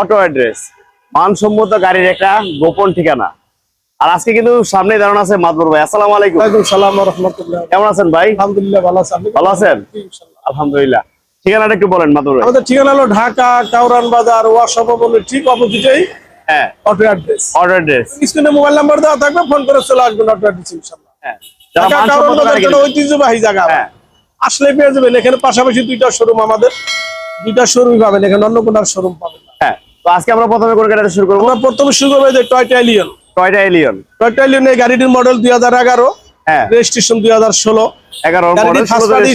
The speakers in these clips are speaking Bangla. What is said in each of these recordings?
Auto address. মানসম্মত গাড়ির একটা গোপন ঠিকানা। আর আজকে কিন্তু সামনে দাঁড়ানো আছে মাদবর ভাই। আসসালাম আলাইকুম। সালাম ওয়া রাহমাতুল্লাহ। কেমন আছেন ভাই? আলহামদুলিল্লাহ ভালো আছি। ভালো আছেন? ইনশাআল্লাহ। আলহামদুলিল্লাহ। ঠিকানাটা একটু বলেন মাদবর ভাই। আমাদের ঠিকানা হলো ঢাকা কাউরান বাজার ওয়ার্কশপ ভবনের ঠিক অপোজিটেই হ্যাঁ। Auto address. Auto address. স্ক্রিনে মোবাইল নাম্বার দেওয়া থাকবে ফোন করে চলে আসবেন অটো অ্যাড্রেস ইনশাআল্লাহ। হ্যাঁ। ঢাকা কাউরান বাজার একটা ঐতিহ্যবাহী জায়গা। হ্যাঁ। আসলে পেয়ে যাবেন। এখানে পাশাপাশি দুইটা শোরুম আমাদের। দুইটা শোরুম পাবেন। এখানে অন্য কোনো শোরুম পাবেন। না হ্যাঁ। তো আজকে আমরা প্রথমে কোন গাড়িটা শুরু করব? আমরা প্রথমে শুরু করব যে Toyota Allion. Toyota Allion. Toyota Allion এই গাড়িটির মডেল দুই হাজার এগারো। হ্যাঁ। রেজিস্ট্রেশন দুই হাজার ষোলো। এগারো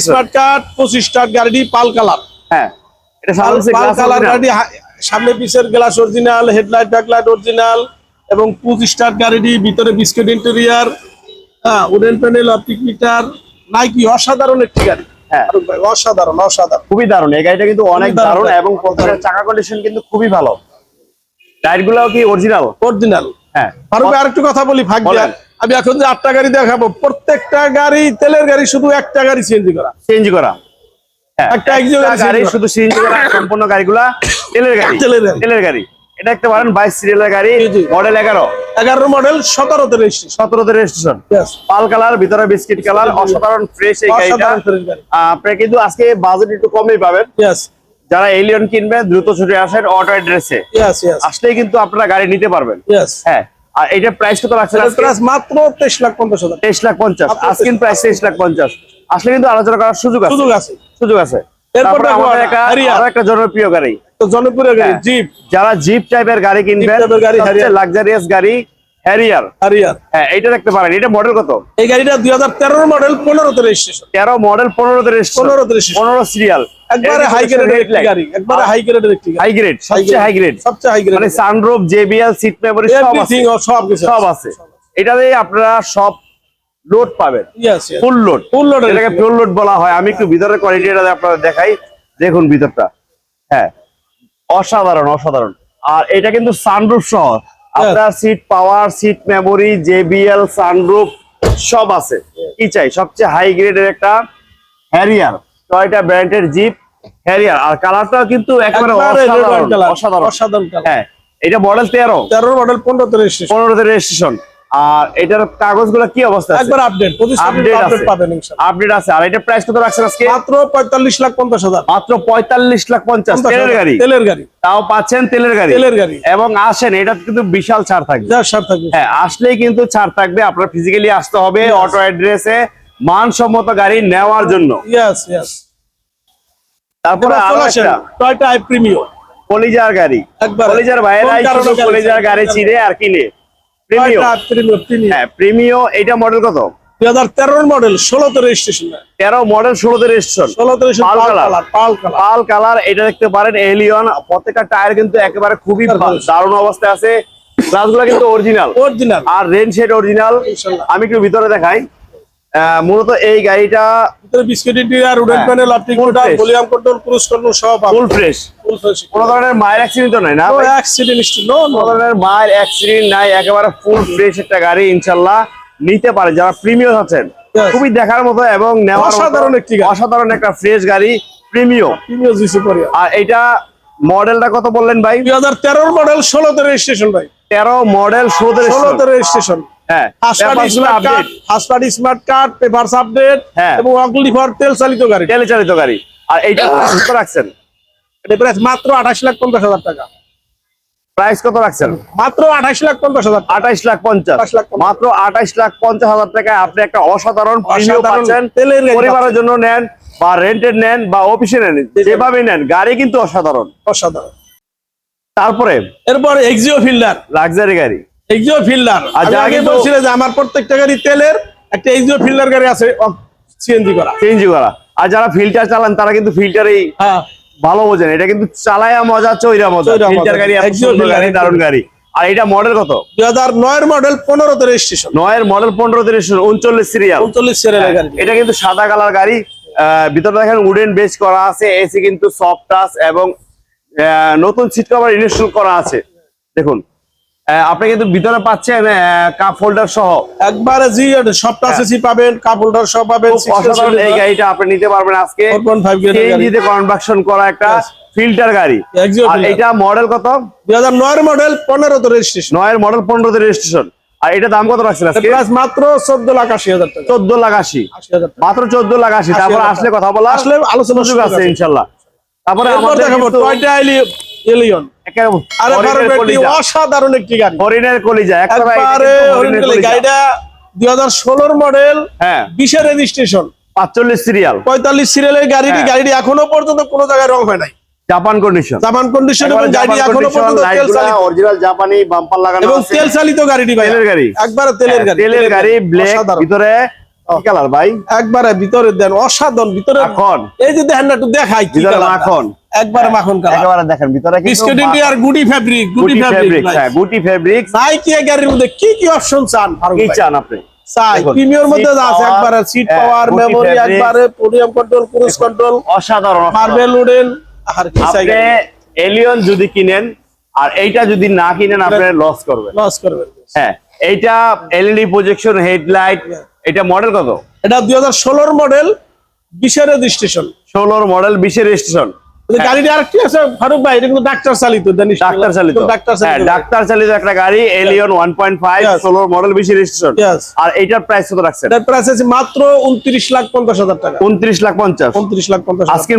স্মার্ট কার্ড পঁচিশ স্টার গাড়িটি পাল কালার। হ্যাঁ। এটা পাল সামনে কালার গাড়ি সামনে পিসের glass original headlight backlight original এবং স্টার গাড়িটি ভিতরে বিস্কুট ইন্টেরিয়ার হ্যাঁ উডেন প্যানেল অপটিক মিটার নাইকি অসাধারণ একটি গাড়ি। অসাধারণ অসাধারণ। খুবই দারুণ। এই গাড়িটা কিন্তু অনেক দারুণ এবং প্রত্যেকটা চাকা কন্ডিশন কিন্তু খুবই ভালো। টায়ার গুলাও কি অরিজিনাল অরিজিনাল হ্যাঁ। ফারুক কথা বলি আমি এখন যে আটটা গাড়ি দেখাবো প্রত্যেকটা গাড়ি তেলের গাড়ি শুধু একটা গাড়ি সিএনজি করা। চেঞ্জ করা। হ্যাঁ একটা গাড়ি শুধু সিএনজি করা সম্পূর্ণ গাড়িগুলা তেলের গাড়ি। তেলের গাড়ি। এটা দেখতে পারেন বাইশ সিরিয়ালের গাড়ি। মডেল এগারো। এগারো মডেল সতেরোতে রেজিস্ট্রেশন সতেরোতে রেজিস্ট্রেশন পাল কালার ভিতরে বিস্কিট কালার অসাধারণ ফ্রেশ এই গাড়িটা। আপনি কিন্তু আজকে বাজেট একটু কমই পাবেন। যারা এলিয়ন কিনবেন দ্রুত ছুটে আসেন অটো অ্যাড্রেসে আসলেই কিন্তু আপনারা গাড়ি নিতে পারবেন। হ্যাঁ। আর এটা প্রাইস কত রাখছেন প্রাইস মাত্র তেইশ লাখ পঞ্চাশ হাজার। তেইশ লাখ পঞ্চাশ। আজকিন 23 প্রাইস তেইশ লাখ পঞ্চাশ। আসলে কিন্তু আলোচনা করার সুযোগ আছে। সুযোগ আছে। সুযোগ আছে। এরপর একটা একটা জনপ্রিয় গাড়ি। তো জনপ্রিয় গাড়ি হ্যাঁ। জিপ যারা জিপ টাইপের গাড়ি কিনবেন। লাক্সারিয়াস গাড়ি হ্যারিয়ার হারিয়ার হ্যাঁ এইটা দেখতে পারেন এটা মডেল কত? এই গাড়িটা দুই হাজার তেরোর model registration model registration serial একবারে হাই গ্রেডের একটি গাড়ি একবারে হাই গ্রেডের একটি গাড়ি। হাই গ্রেড সবচেয়ে হাই গ্রেড সবচেয়ে হাই গ্রেড মানে সানরুফ জেবিএল সিট মেমোরি সব আছে। সব কিছু সব আছে। এটাতে আপনারা সব লোড পাবেন। ফুল লোড ফুল লোড এটাকে ফুল লোড বলা হয়। আমি একটু ভিতরের কোয়ালিটিটা আপনাদের দেখাই। দেখুন ভিতরটা। হ্যাঁ। অসাধারণ অসাধারণ। আর এটা কিন্তু সানরুফ সহ। আপনার seat power seat memory JBL sunroof সব আছে। কি চাই? সবচেয়ে হাই গ্রেডের একটা হ্যারিয়ার টয়টা ব্র্যান্ডের জিপ হ্যারিয়ার আর কালারটাও কিন্তু একেবারে অসাধারণ অসাধারণ। হ্যাঁ এটা মডেল তেরো। তেরোর মডেল পনেরোতে রেজিস্ট্রেশন পনেরোতে রেজিস্ট্রেশন আর এটার কাগজগুলো কি অবস্থা আছে? একবার আপডেট আপডেট আপডেট পাবেন ইনশাআল্লাহ। আপডেট আছে। আর এটা প্রাইস কত রাখছেন আজকে? মাত্র পঁয়তাল্লিশ লাখ পঞ্চাশ হাজার। মাত্র পঁয়তাল্লিশ লাখ পঞ্চাশ। তেলের গাড়ি? তেলের গাড়ি। তাও পাচ্ছেন তেলের গাড়ি। তেলের গাড়ি। এবং আসেন এটা কিন্তু বিশাল ছাড় থাকবে। যার সার থাকবে। হ্যাঁ আসলেই কিন্তু ছাড় থাকবে। আপনার ফিজিক্যালি আসতে হবে অটো অ্যাড্রেসে মানসম্মত গাড়ি নেওয়ার জন্য। ইয়েস ইয়েস তারপরে টয়টা আই কলিজার গাড়ি। কলিজার কোন কারণে শুধু গাড়ি কলিজার গাড়ি চিনে আর কিনে। হ্যাঁ প্রিমিয় এটা মডেল কত? দুই হাজার তেরোর মডেল ষোলোতে রেজিস্ট্রেশন তেরো মডেল ষোলোতে রেজিস্ট্রেশন ষোলোতে registration pearl pearl colour. Colour pearl colour pearl colour এটা দেখতে পারেন এলিয়ন প্রত্যেকটা টায়ার কিন্তু একেবারে খুবই দারুণ অবস্থায় আছে। গ্লাসগুলো কিন্তু অরিজিনাল অরিজিনাল আর রেন শেড অরিজিনাল আমি একটু ভিতরে দেখাই। মূলত এই গাড়িটা biscuit interior wooden. Panel optic motor volume control cruise control সব ফুল ফ্রেশ ফুল ফ্রেশ কোনো ধরনের মায়ের অ্যাক্সিডেন্ট তো নাই না নো অ্যাক্সিডেন্ট নো কোনো ধরনের মায়ের অ্যাক্সিডেন্ট নাই একেবারে ফুল ফ্রেশ একটা গাড়ি ইনশাল্লাহ নিতে পারে। যারা প্রিমিয়াম আছেন খুবই দেখার মতো এবং নেওয়ার মতো অসাধারণ একটি গাড়ি। অসাধারণ একটা ফ্রেশ গাড়ি প্রিমিয়াম প্রিমিয়াম জিসি পরিয়া আর এটা মডেলটা কত বললেন ভাই? দুই হাজার তেরোর মডেল ষোলোতে রেজিস্ট্রেশন ভাই। তেরো মডেল ষোলোতে ষোলোতে রেজিস্ট্রেশন হ্যাঁ স্মার্ট কার্ড আপডেট হ্যাঁ। এবং তেল চালিত গাড়ি। তেলে চালিত গাড়ি। আর এইটা রাখছেন? এটা প্রাইস মাত্র আঠাশ লাখ পঞ্চাশ হাজার টাকা। প্রাইস কত রাখছেন? মাত্র আঠাশ লাখ পঞ্চাশ হাজার টাকা। আঠাইশ লাখ পঞ্চাশ। 28 লাখ মাত্র আঠাইশ লাখ পঞ্চাশ হাজার টাকায় আপনি একটা অসাধারণ তেলের পরিবারের জন্য নেন বা রেন্টেড নেন বা অফিসে নেন যেভাবে নেন গাড়ি কিন্তু অসাধারণ। অসাধারণ। তারপরে এরপর এক্সিও ফিল্ডার লাক্সারি গাড়ি। এক্সিও ফিল্ডার আগে বলছিলেন যে আমার প্রত্যেকটা গাড়ি তেলের একটা এক্সিও ফিল্ডার গাড়ি আছে সিএনজি করা। চেঞ্জ করা। আর যারা ফিল্টার চালান তারা কিন্তু ফিল্টারেই হ্যাঁ। ভালো বোঝেন। এটা কিন্তু চালায়া মজা চৈরা মজা। চইরা মজা। ফিল্টার গাড়ি গাড়ি দারুণ গাড়ি। আর এটা মডেল কত? দুই হাজার নয়ের মডেল পনেরোতে রেজিস্ট্রেশন নয়ের মডেল পনেরো তিরিশ উনচল্লিশ সিরিয়াল উনচল্লিশ সিরিয়ালের গাড়ি। এটা কিন্তু সাদা কালার গাড়ি। ভিতরে দেখেন উডেন বেস করা আছে এসি কিন্তু সফট টাচ এবং নতুন সিট কভার ইনস্টল করা আছে। দেখুন আপনি কিন্তু ভিতরে পাচ্ছেন কাপ হোল্ডার সহ। একবারে জি সবটা এসি পাবেন কাপ হোল্ডার সব পাবেন অসাধারণ এই গাড়িটা আপনি নিতে পারবেন আজকে। 4.5 গ্রেডের গাড়ি। সিএনজিতে কনভার্সন করা একটা ফিল্টার গাড়ি। আর এটা মডেল কত? দুই হাজার নয়ের মডেল পনেরো তো রেজিস্ট্রেশন নয়ের মডেল পনেরোতে রেজিস্ট্রেশন আর এটা দাম কত রাখছেন আজকে? প্রাইস মাত্র চোদ্দ লাখ আশি হাজার টাকা। চোদ্দ লাখ আশি। আশি হাজার টাকা। মাত্র চোদ্দ লাখ আশি। তারপর আসলে কথা বলা আসলে আলোচনা সুযোগ আছে ইনশাল্লাহ। তারপরে আমাদের টয়টা এলিয়ন একটি কলিজা, অসাধারণ একটি গাড়ি। হরিণের কলিজা এক কথায় এটা একবারে কিন্তু হরিণ হরিণের কলি কলিজা। গাড়িটা দুই হাজার ষোলোর মডেল হ্যাঁ। বিশের রেজিস্ট্রেশন পাঁচচল্লিশ সিরিয়াল পঁয়তাল্লিশ সিরিয়ালের গাড়িটি হ্যাঁ। গাড়িটি এখনও পর্যন্ত কোনো জায়গায় রং হয় নাই। জাপান কন্ডিশন জাপান কন্ডিশন এবং গাড়ি এখনও পর্যন্ত তেল চালিত। অরিজিনাল জাপানি বাম্পার লাগানো এবং তেল চালিত গাড়িটি ভাই তেলের গাড়ি। একবারে তেলের হ্যাঁ, গাড়ি তেলের গাড়ি ব্ল্যাক অসাধারণ। ভিতরে কালার ভাই? একবারে ভিতরে দেন অসাধারণ। ভিতরে। এই যে দেখেন না একটু দেখাই কি কালারটা। একবারে মাখন কালার। একেবারে দেখেন ভিতরে কিন্তু বিস্কুট ইন্ডিয়ার গুডি ফ্যাব্রিক গুডি গুটি ফেব্রিক হ্যাঁ গুটি ফেব্রিক নাইকি গাড়ির মধ্যে কি কি অপশন চান কি চান আপনি? চাই প্রিমিয়ার মধ্যে আছে একবারে সিট হ্যাঁ, পাওয়ার গুটি memory. Podium control cruise control অসাধারণ। মার্বেল উডেন আর কি চাই? আপনি এলিয়ন যদি কিনেন আর এইটা যদি না কিনেন আপনি লস করবেন। লস করবেন। হ্যাঁ এইটা এলইডি প্রজেকশন হেডলাইট এটা মডেল কত? এটা দুই হাজার ষোলোর মডেল বিশের রেজিস্ট্রেশন ষোলোর মডেল বিশের রেজিস্ট্রেশন গাড়িটি আরেকটি আছে ফারুক ভাই এটা কিন্তু ডাক্তার চালিত জানিস ডাক্তার চালিত। ডাক্তার হ্যাঁ চালিত ডাক্তার চালিত একটা গাড়ি Allion one point five Yes. ষোলোর মডেল বিশের রেজিস্ট্রেশন আর এইটার প্রাইস কত রাখছেন? এটার প্রাইস আছে মাত্র উনত্রিশ লাখ পঞ্চাশ হাজার টাকা। উনত্রিশ লাখ পঞ্চাশ। উনত্রিশ লাখ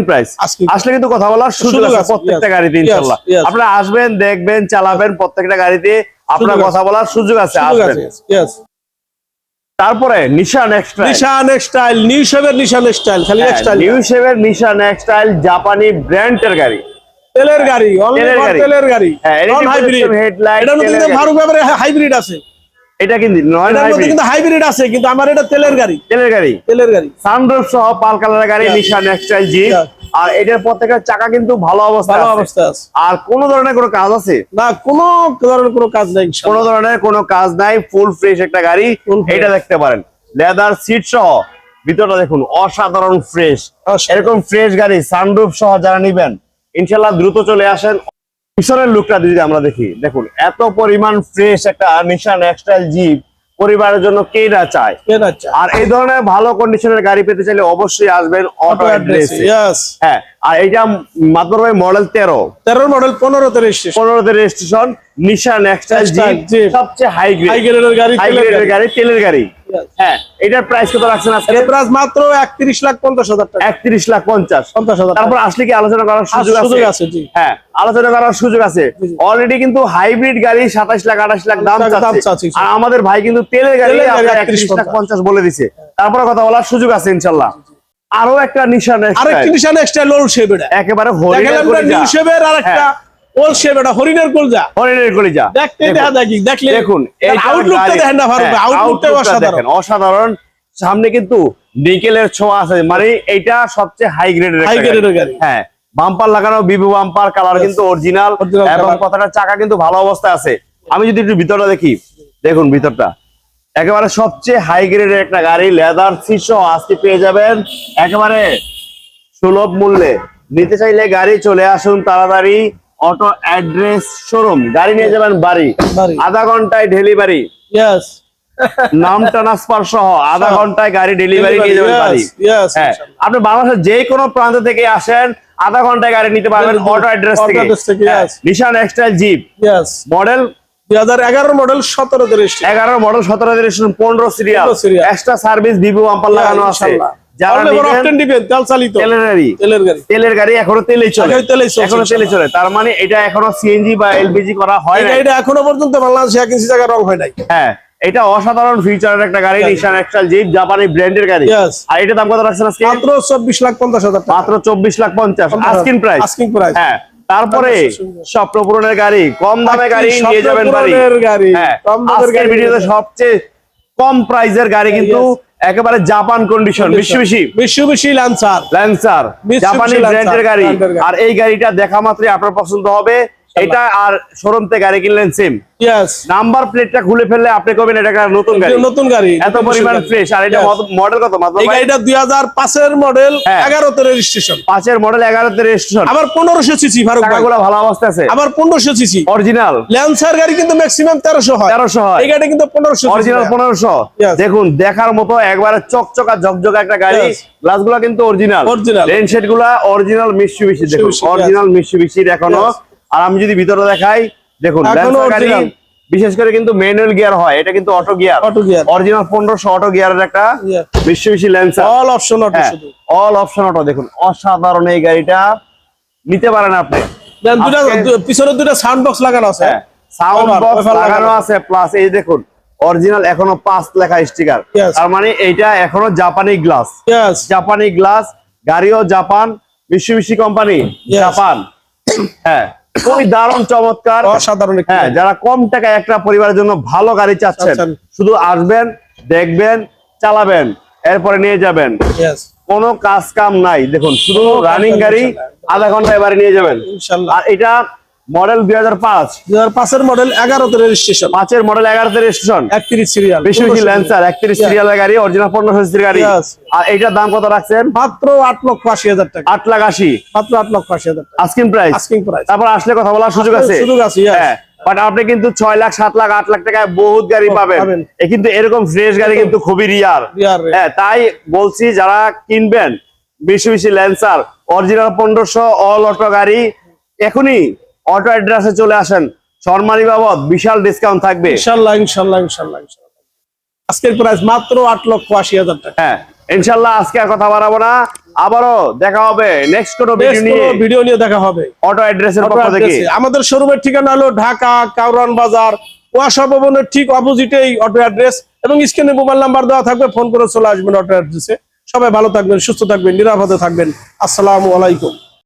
প্রাইস আসলে কিন্তু কথা বলার সুযোগ আছে প্রত্যেকটা. গাড়িতে আপনারা আসবেন দেখবেন চালাবেন প্রত্যেকটা গাড়িতে আপনার কথা বলার সুযোগ আছে আসবেন. তারপরে নিশান নিশা নিশান এক্সটাইল নিউ শেভের নিশান স্টাইল খালি এক্সটাইল নিউ শেভের নিশান এক্সটাইল জাপানি ব্র্যান্ডের গাড়ি। তেলের গাড়ি অনলি তেলের গাড়ি। হ্যাঁ, এটা নন হাইব্রিড হেডলাইট এটা এটার মধ্যে গাড়ি। ফারুক ব্যাপারে হাইব্রিড আছে। এটা কিন্তু নয় কিন্তু হাইব্রিড আছে কিন্তু আমার এটা তেলের গাড়ি। তেলের গাড়ি। তেলের গাড়ি। সানরুফ সহ পাল কালারের গাড়ি. নিশান এক্সটাইল জিপ আর এটার প্রত্যেকটা চাকা কিন্তু ভালো অবস্থা ভালো অবস্থা আছে। আর কোন ধরনের কোনো কাজ আছে? না কোনো ধরনের কোনো কাজ নাই কোন ধরনের কোনো কাজ নাই ফুল ফ্রেশ একটা গাড়ি। এটা দেখতে পারেন। লেদার সিট সহ। ভিতরটা দেখুন অসাধারণ ফ্রেশ। এরকম ফ্রেশ গাড়ি সানরুফ সহ যারা নিবেন ইনশাল্লাহ দ্রুত চলে আসেন। পিছনের লুকটা যদি আমরা দেখি দেখুন এত পরিমাণ ফ্রেশ একটা নিশান এক্সটাইল জিপ পরিবারের জন্য কে না চায়? আর এই ধরনের ভালো কন্ডিশনের গাড়ি পেতে চাইলে অবশ্যই আসবেন অটো অ্যাড্রেস হ্যাঁ আর এটা মাত্র মডেল তেরো। তেরো মডেল পনেরোতে রেজিস্ট্রেশন পনেরোতে রেজিস্ট্রেশন নিশান সবচেয়ে হাই হাই গ্রেডের গাড়ি হাই গ্রেডের গাড়ি। তেলের গাড়ি। হ্যাঁ এটার প্রাইস কত রাখছেন আজকে? প্রাইস মাত্র একত্রিশ লাখ পঞ্চাশ হাজার টাকা। একত্রিশ লাখ পঞ্চাশ। পঞ্চাশ হাজার তারপর আসলে কি আলোচনা করার সুযোগ সুযোগ আছে? আছে, জি। হ্যাঁ আলোচনা করার সুযোগ আছে। অলরেডি কিন্তু হাইব্রিড গাড়ি সাতাশ লাখ আঠাশ লাখ দাম চাচ্ছে। আর আমাদের ভাই কিন্তু তেলের গাড়ি তেলের একত্রিশ 31 লাখ পঞ্চাশ। বলে দিছে। তারপরে কথা বলার সুযোগ আছে ইনশাল্লাহ। আরও একটা নিশান আরেকটি নিশান এক্সটাইল ওল্ড শেপ একেবারে দেখালাম হরিণের নিউ কলিজা শেপের আর একটা ওল্ড শেপ এটা হরিণের কলজা। হরিণের কলিজা। দেখতে দেখা দেখি দেখলে দেখুন আউটলুকটা দেখেন না ফারুক হ্যাঁ, আউটলুকটা অসাধারণ। অসাধারণ। সামনে কিন্তু নিকেলের ছোঁয়া আছে। মানে এইটা সবচেয়ে হাই গ্রেডের গাড়ি। হ্যাঁ বাম্পার লাগানো বিবু বাম্পার কালার কিন্তু অরিজিনাল এবং কথাটা চাকা কিন্তু ভালো অবস্থায় আছে। আমি যদি একটু ভিতরটা দেখি দেখুন ভিতরটা। একেবারে সবচেয়ে হাই গ্রেডের একটা গাড়ি লেদার সিট আজকে পেয়ে যাবেন একেবারে সুলভ মূল্যে। নিতে চাইলে গাড়ি চলে আসুন তাড়াতাড়ি। অটো অ্যাড্রেস শোরুম গাড়ি নিয়ে যাবেন বাড়ি। আধা ঘন্টায় ডেলিভারি। ইয়েস নাম ট্রান্সফার সহ আধা ঘন্টায় গাড়ি ডেলিভারি নিয়ে যাবেন বাড়ি। হ্যাঁ। আপনি বাংলাদেশের যে কোনো প্রান্ত থেকে আসেন আধা ঘন্টায় গাড়ি নিতে পারবেন অটো অ্যাড্রেস থেকে। থেকে, হ্যাঁ, নিশান এক্সটাইল জিপ মডেল দুই হাজার এগারো মডেল রেজিস্ট্রেশন এগারো মডেল সতেরো পনেরো সিরিয়াল 15 serial। এক্সট্রা সার্ভিস ভিভো লাগানো আছে। তেল তেলের গাড়ি। এখনও তেলেই চলে। এখনও তেলে চলে তার মানে এটা এখনও সিএনজি বা এলপিজি করা হয় গাড়িটা এখনও পর্যন্ত বাংলাদেশে এক ইঞ্চি জায়গা রং হয় নাই। হ্যাঁ এটা অসাধারণ ফিচারের একটা গাড়ি নিশান এক্সটাইল জিপ জাপানি ব্র্যান্ডের গাড়ি. আর এটা দাম কত রাখছেন আজকে? মাত্র চব্বিশ লাখ হাজার মাত্র চব্বিশ লাখ প্রাইস প্রাইস হ্যাঁ তারপরে স্বপ্ন পূরণের গাড়ি কম দামে গাড়ি নিয়ে যাবেন বাড়ি। স্বপ্নপূরণের হ্যাঁ কম দামের গাড়ি ভিডিওতে সবচেয়ে কম প্রাইজের গাড়ি কিন্তু একেবারে Japan condition Mitsubishi Mitsubishi Lancer Lancer জাপানি ব্র্যান্ডের গাড়ি। আর এই গাড়িটা দেখা মাত্রই আপনার পছন্দ হবে। এটা আর শোরুম থেকে গাড়ি কিনলেন সিম নাম্বার প্লেটটা খুলে ফেললে আপনি কবেন এটা নতুন গাড়ি। নতুন গাড়ি। এত পরিমাণ ফ্রেশ আর এটা মডেল কত? মাত্র এই গাড়িটা দুই হাজার পাঁচের মডেল হ্যাঁ। এগারোতে রেজিস্ট্রেশন পাঁচের মডেল এগারোতে রেজিস্ট্রেশন আবার পনেরোশো সিসি ফারুক ভাই। টাকাগুলো ভালো অবস্থা আছে। আবার পনেরোশো সিসি অরিজিনাল ল্যান্সার গাড়ি কিন্তু ম্যাক্সিমাম তেরোশো হয়। তেরোশো হয়। এই গাড়ি কিন্তু পনেরোশো অরিজিনাল পনেরোশো। Yes. দেখুন দেখার মতো একবারে চকচকা ঝকঝকা একটা গাড়ি। Yes. গ্লাসগুলা কিন্তু অরিজিনাল অরিজিনাল লেন সেটগুলা অরিজিনাল মিষ্টি দেখুন। অরিজিনাল মিষ্টির এখনও. আর আমি যদি ভিতরে দেখাই দেখুন. বিশেষ করে কিন্তু ম্যানুয়াল গিয়ার হয় এটা কিন্তু auto gear auto gear original পনেরোশো অটো গিয়ারের একটা. মিষ্টি মিষ্টি ল্যান্সার অল অপশন অটো হ্যাঁ অল অপশন অটো দেখুন অসাধারণ এই গাড়িটা। নিতে পারেন আপনি। পিছনে দুটা সাউন্ড বক্স লাগানো আছে। সাউন্ড বক্স লাগানো। আছে প্লাস এই দেখুন অরিজিনাল এখনও পাঁচ লেখা স্টিকার তার মানে এইটা এখনও জাপানি গ্লাস জাপানি গ্লাস গাড়িও জাপান মিশুবিশি কোম্পানি জাপান হ্যাঁ। খুবই দারুণ চমৎকার। অসাধারণ হ্যাঁ যারা কম টাকায় একটা পরিবারের জন্য ভালো গাড়ি চাচ্ছেন। শুধু আসবেন দেখবেন চালাবেন এরপরে নিয়ে যাবেন। কোনো কাজ কাম নাই। দেখুন শুধু রানিং গাড়ি আধা ঘণ্টা এবারে নিয়ে যাবেন। আর এটা মডেল দুই হাজার পাঁচ। দুই হাজার পাঁচের মডেল এগারোতে রেজিস্ট্রেশন পাঁচের মডেল এগারোতে রেজিস্ট্রেশন একত্রিশ সিরিয়াল বেশি ল্যান্সার একত্রিশ সিরিয়ালের গাড়ি অরিজিনাল পনেরো সিসির গাড়ি. আর এইটার দাম কত রাখছেন? মাত্র আট লক্ষ আশি হাজার টাকা। আট লাখ আশি। মাত্র আট লক্ষ আশি হাজার টাকা। আস্কিং প্রাইস আস্কিং প্রাইস তারপর আসলে কথা বলার সুযোগ আছে? সুযোগ আছে, হ্যাঁ বাট আপনি কিন্তু ছয় লাখ সাত লাখ আট লাখ টাকায় বহুত গাড়ি পাবেন। কিন্তু এরকম ফ্রেশ গাড়ি কিন্তু খুবই রিয়ার। হ্যাঁ তাই বলছি যারা কিনবেন বেশি বেশি ল্যান্সার অরিজিনাল পনেরোশো অল অটো গাড়ি এখনই অটো অ্যাড্রেসে চলে আসেন। শর্মানি বাবদ বিশাল ডিসকাউন্ট থাকবে। ইনশাল্লাহ ইনশাল্লাহ ইনশাল্লাহ ইনশাল্লাহ। আজকের প্রাইস মাত্র আট লক্ষ আশি হাজার টাকা। হ্যাঁ ইনশাল্লাহ আজকে আর কথা বাড়াবো না। আবারও দেখা হবে নেক্সট কোনো ভিডিও নিয়ে কোনো ভিডিও নিয়ে দেখা হবে। অটো অ্যাড্রেসের পক্ষ থেকে। আমাদের শোরুমের ঠিকানা হলো ঢাকা কাউরান বাজার ওয়াসা ভবনের ঠিক অপোজিটেই অটো অ্যাড্রেস এবং স্ক্রিনে মোবাইল নাম্বার দেওয়া থাকবে ফোন করে চলে আসবেন অটো অ্যাড্রেসে। সবাই ভালো থাকবেন সুস্থ থাকবেন নিরাপদে থাকবেন। আসসালামু আলাইকুম।